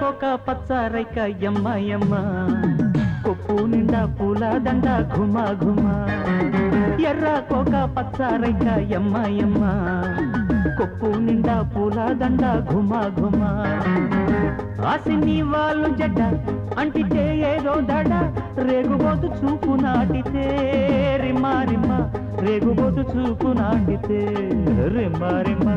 ఎర్రకొక పచ్చరైక ఎమ్మ ఎమ్మ కొప్పు నిండా పూల దండ ఘుమ ఘుమ. ఎర్రకొక పచ్చరైక ఎమ్మ ఎమ్మ కొప్పు నిండా పూల దండ ఘుమ ఘుమ. ఆసిని వాళ్ళు జడ్డ అంటితే ఏదో దడ. రేగుబోతు చూపు నాటితే రిమ్మ రిమ్మ. రేగుబోతు చూపు నాటితే రిమ్మ రిమ్మ.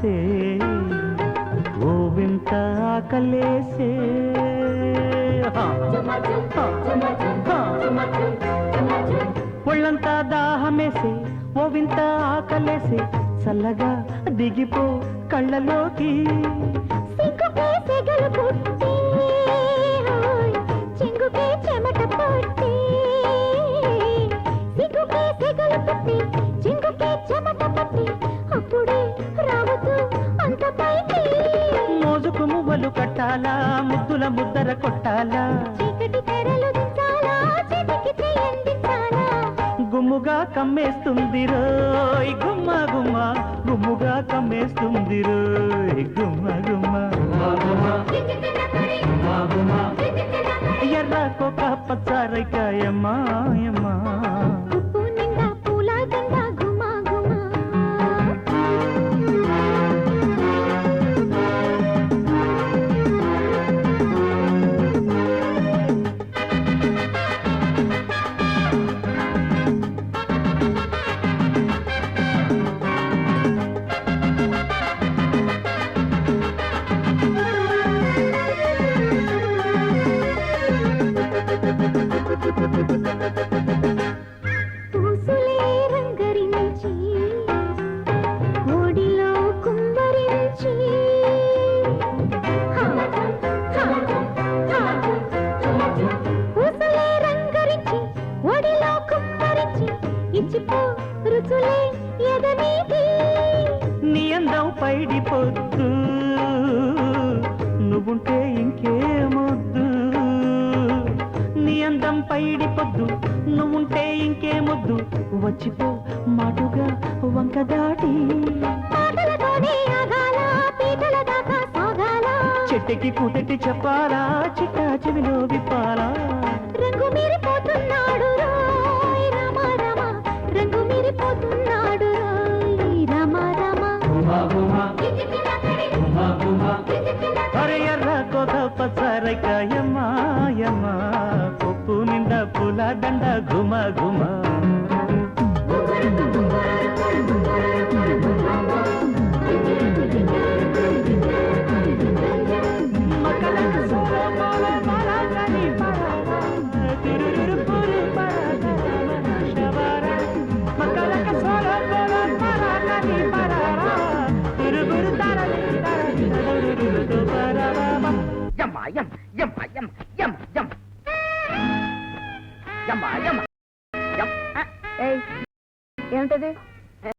దాహమేసే ఓ వింత ఆకలేసే. ఒళ్ళంతా దాహమేసే ఓ వింత ఆకలేసే. చల్లగా దిగిపో కళ్ళలోకి. సిగ్గుకే సెగలు మువ్వలు కట్టాలా ముద్దుల ముద్దర కొట్టాలా? గుమ్ముగా కమ్మేస్తుంది రోయ్ గుమ్మ గుమ్మ గుమ్ముగా కమ్మేస్తుంది రోయ్ గుమ్మ గుమ్మ. ఎర్ర కొక పచ్చారైకాయమ్మా యమ్మా అందం పైడి పొద్దు నువ్వుంటే ఇంకేమొద్దు. నీ అందం పైడి పొద్దు నువ్వుంటే ఇంకేమొద్దు. వచ్చిపో మాటుగా వంక దాటి. చెట్టుకి కూతెట్టి చెప్పాలా చిట్టా చెవిలో విప్పాలా. రంగు మీరిపోతున్నాడు రంగు మీరిపోతున్నాడు పచ్చరైకాయమ్మా యమ్మా కొప్పు నిండా పులా దండ గుమ గుమ యమ్మా యమ్ యమ్మా యమ్ యమ్ యమ్ యమ్మా యమ్ ఏమిటది?